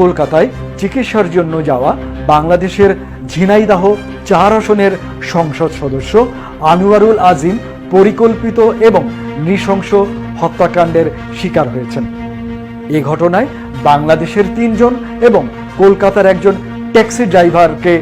কলকাতায় চিকিৎসার জন্য যাওয়া বাংলাদেশের ঝিনাইদাহ চার আসনের সংসদ সদস্য আনোয়ারুল আজিম পরিকল্পিত এবং নৃশংস হত্যাকাণ্ডের শিকার হয়েছেন। এ ঘটনায় বাংলাদেশের তিনজন এবং কলকাতার একজন ট্যাক্সি ড্রাইভারকে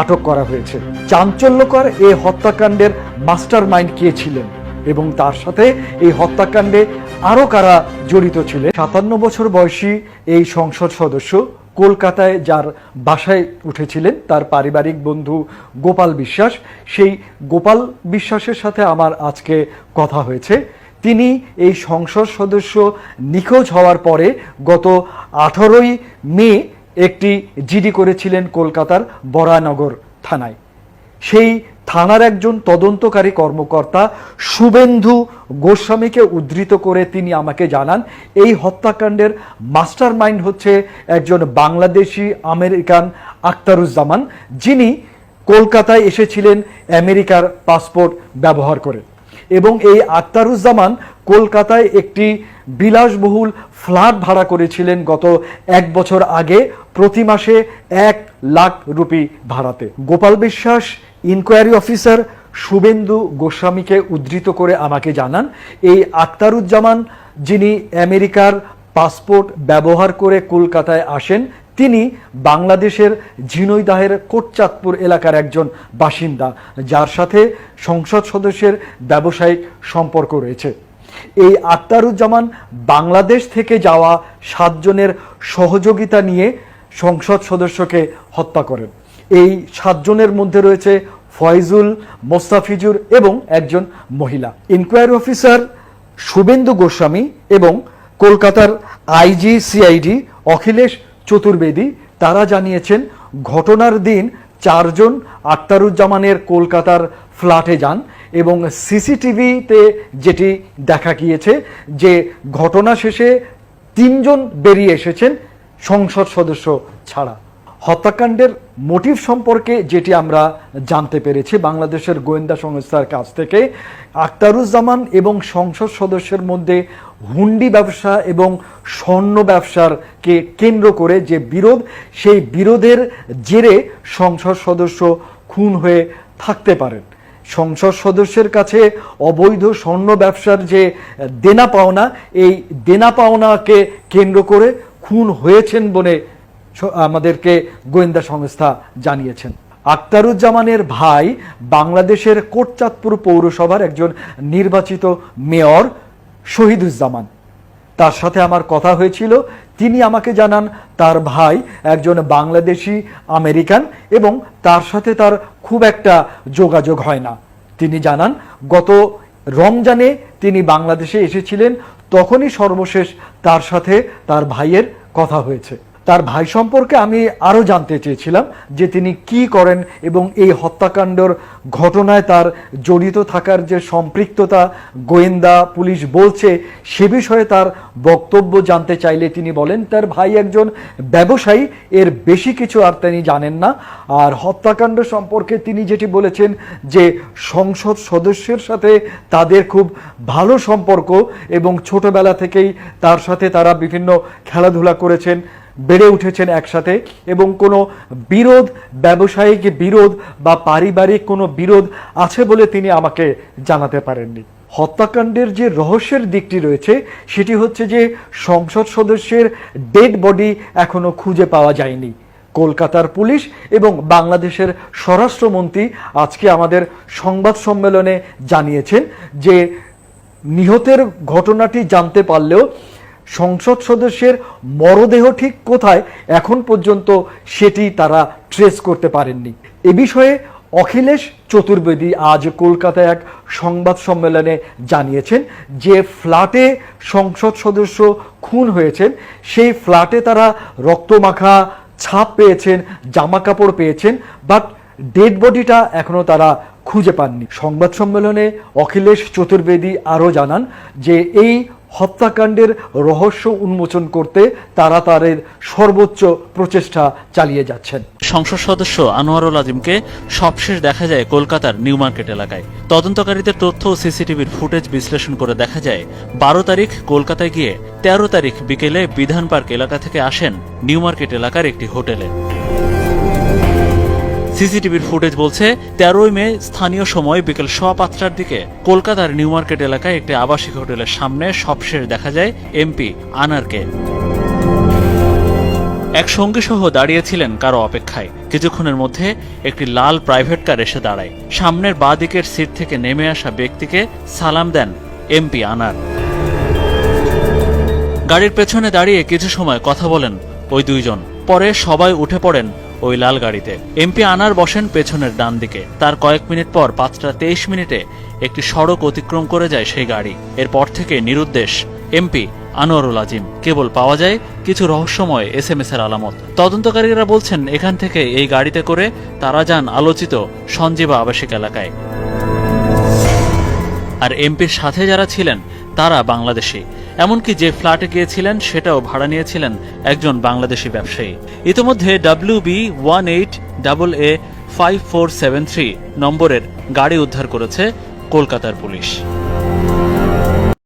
আটক করা হয়েছে। চাঞ্চল্যকর এ হত্যাকাণ্ডের মাস্টার মাইন্ড কে ছিলেন? এবং তার সাথে এই হত্যাকাণ্ডে আরও কারা জড়িত ছিলেন? সাতান্ন বছর বয়সী এই সংসদ সদস্য কলকাতায় যার বাসায় উঠেছিলেন, তার পারিবারিক বন্ধু গোপাল বিশ্বাস। সেই গোপাল বিশ্বাসের সাথে আমার আজকে কথা হয়েছে। তিনি এই সংসদ সদস্য নিখোঁজ হওয়ার পরে গত আঠারোই মে একটি জিডি করেছিলেন কলকাতার বরানগর থানায়। সেই থানার একজন তদন্তকারী কর্মকর্তা শুভেন্দু গোস্বামীকে উদ্ধৃত করে তিনি আমাকে জানান, এই হত্যাকাণ্ডের মাস্টার মাইন্ড হচ্ছে একজন বাংলাদেশি আমেরিকান আক্তারুজ্জামান যিনি কলকাতায় এসেছিলেন আমেরিকার পাসপোর্ট ব্যবহার করে। এবং এই আক্তারুজ্জামান কলকাতায় একটি বিলাসবহুল ফ্ল্যাট ভাড়া করেছিলেন গত এক বছর আগে প্রতি মাসে এক লাখ রুপি ভাড়াতে। গোপাল বিশ্বাস ইনকোয়ারি অফিসার শুভেন্দু গোস্বামীকে উদ্ধৃত করে আমাকে জানান, এই আক্তারুজ্জামান যিনি আমেরিকার পাসপোর্ট ব্যবহার করে কলকাতায় আসেন, তিনি বাংলাদেশের ঝিনইদাহের কোটচাঁদপুর এলাকার একজন বাসিন্দা, যার সাথে সংসদ সদস্যের ব্যবসায়িক সম্পর্ক রয়েছে। এই আক্তারুজ্জামান বাংলাদেশ থেকে যাওয়া সাতজনের সহযোগিতা নিয়ে সংসদ সদস্যকে হত্যা করেন। এই সাতজনের মধ্যে রয়েছে ফয়জুল, মোস্তাফিজুর এবং একজন মহিলা। ইনকোয়ারি অফিসার শুভেন্দু গোস্বামী এবং কলকাতার আইজি সিআইডি অখিলেশ চতুর্বেদী, তারা জানিয়েছেন, ঘটনার দিন চারজন আক্তারুজ্জামানের কলকাতার ফ্ল্যাটে যান এবং সিসিটিভিতে যেটি দেখা গিয়েছে যে ঘটনা শেষে তিনজন বেরিয়ে এসেছেন সংসদ সদস্য ছাড়া। হত্যাকাণ্ডের মোটিভ সম্পর্কে যেটি আমরা জানতে পেরেছি, বাংলাদেশের গোয়েন্দা সংস্থার কাছ থেকে আক্তারুজ্জামান এবং সংসদ সদস্যের মধ্যে হুন্ডি ব্যবসা এবং স্বর্ণ ব্যবসারকে কেন্দ্র করে যে বিরোধ, সেই বিরোধের জেরে সংসদ সদস্য খুন হয়ে থাকতে পারেন। সংসদ সদস্যের কাছে অবৈধ স্বর্ণ ব্যবসার যে দেনা পাওনা, এই দেনা পাওনাকে কেন্দ্র করে খুন হয়েছেন বলে আমাদেরকে গোয়েন্দা সংস্থা জানিয়েছেন। আক্তারুজ্জামানের ভাই বাংলাদেশের কোটচাঁদপুর পৌরসভার একজন নির্বাচিত মেয়র শহীদুজ্জামান। তার সাথে আমার কথা হয়েছিল। তিনি আমাকে জানান, তার ভাই একজন বাংলাদেশি আমেরিকান এবং তার সাথে তার খুব একটা যোগাযোগ হয় না। তিনি জানান, গত রমজানে তিনি বাংলাদেশে এসেছিলেন, তখনই সর্বশেষ তার সাথে তার ভাইয়ের কথা হয়েছে। তার ভাই সম্পর্কে আমি আরও জানতে চেয়েছিলাম যে তিনি কি করেন এবং এই হত্যাকাণ্ডর ঘটনায় তার জড়িত থাকার যে সম্পৃক্ততা গোয়েন্দা, পুলিশ বলছে সে বিষয়ে তার বক্তব্য জানতে চাইলে তিনি বলেন, তার ভাই একজন ব্যবসায়ী, এর বেশি কিছু আর তিনি জানেন না। আর হত্যাকাণ্ড সম্পর্কে তিনি যেটি বলেছেন যে সংসদ সদস্যের সাথে তাদের খুব ভালো সম্পর্ক এবং ছোটবেলা থেকেই তার সাথে তারা বিভিন্ন খেলাধুলা করেছেন। বেড়ে উঠেছেন একসাথে এবং কোনো বিরোধ, ব্যবসায়িক বিরোধ বা পারিবারিক কোনো বিরোধ আছে বলে তিনি আমাকে জানাতে পারেননি। হত্যাকাণ্ডের যে রহস্যের দিকটি রয়েছে, সেটি হচ্ছে যে সংসদ সদস্যের ডেড বডি এখনও খুঁজে পাওয়া যায়নি। কলকাতার পুলিশ এবং বাংলাদেশের স্বরাষ্ট্রমন্ত্রী আজকে আমাদের সংবাদ সম্মেলনে জানিয়েছেন যে নিহতের ঘটনাটি জানতে পারলেও সংসদ সদস্যের মরদেহ ঠিক কোথায় এখন পর্যন্ত সেটি তারা ট্রেস করতে পারেননি। এ বিষয়ে অখিলেশ চতুর্বেদী আজ কলকাতায় এক সংবাদ সম্মেলনে জানিয়েছেন যে ফ্ল্যাটে সংসদ সদস্য খুন হয়েছেন, সেই ফ্ল্যাটে তারা রক্তমাখা, ছাপ পেয়েছেন জামা কাপড় পেয়েছেন বাট ডেড বডিটা এখনও তারা খুঁজে পাননি। সংবাদ সম্মেলনে অখিলেশ চতুর্বেদী আরও জানান যে এই হত্যাকাণ্ডের রহস্য উন্মোচন করতে তারা তাদের সর্বোচ্চ প্রচেষ্টা চালিয়ে যাচ্ছেন। সংসদ সদস্য আনোয়ারুল আজিমকে সবশেষ দেখা যায় কলকাতার নিউ মার্কেট এলাকায়। তদন্তকারীদের তথ্য ও সিসিটিভির ফুটেজ বিশ্লেষণ করে দেখা যায়, বারো তারিখ কলকাতায় গিয়ে তেরো তারিখ বিকেলে বিধান পার্ক এলাকা থেকে আসেন নিউ মার্কেট এলাকার একটি হোটেলে। সিসিটিভির ফুটেজ বলছে, তেরোই মে স্থানীয় সময় বিকেল সোয়া পাঁচটার দিকে কলকাতার নিউ মার্কেট এলাকায় একটি আবাসিক হোটেলের সামনে সবশেষ দেখা যায় এমপি আনারকে। এক সঙ্গী সহ দাঁড়িয়েছিলেন কারও অপেক্ষায়। কিছুক্ষণের মধ্যে একটি লাল প্রাইভেট কার এসে দাঁড়ায়। সামনের বাঁ দিকের সিট থেকে নেমে আসা ব্যক্তিকে সালাম দেন এমপি আনার। গাড়ির পেছনে দাঁড়িয়ে কিছু সময় কথা বলেন ওই দুইজন। পরে সবাই উঠে পড়েন ওই লাল গাড়িতে। এমপি আনার বসেন পেছনের ডান দিকে। তার কয়েক মিনিট পর পাঁচটা তেইশ মিনিটে একটি সড়ক অতিক্রম করে যায় সেই গাড়ি। এরপর থেকে নিরুদ্দেশ, এমপি আনোয়ারুল আজিম, কেবল পাওয়া যায় কিছু রহস্যময় এস এম এস এর আলামত। তদন্তকারীরা বলছেন, এখান থেকে এই গাড়িতে করে তারা যান আলোচিত সঞ্জীবা আবাসিক এলাকায়। আর এমপির সাথে যারা ছিলেন, তারা বাংলাদেশি। এমনকি যে ফ্ল্যাটে গিয়েছিলেন, সেটাও ভাড়া নিয়েছিলেন একজন বাংলাদেশি ব্যবসায়ী। ইতিমধ্যে W B one eight double A five four seven three নম্বরের গাড়ি উদ্ধার করেছে কলকাতার পুলিশ।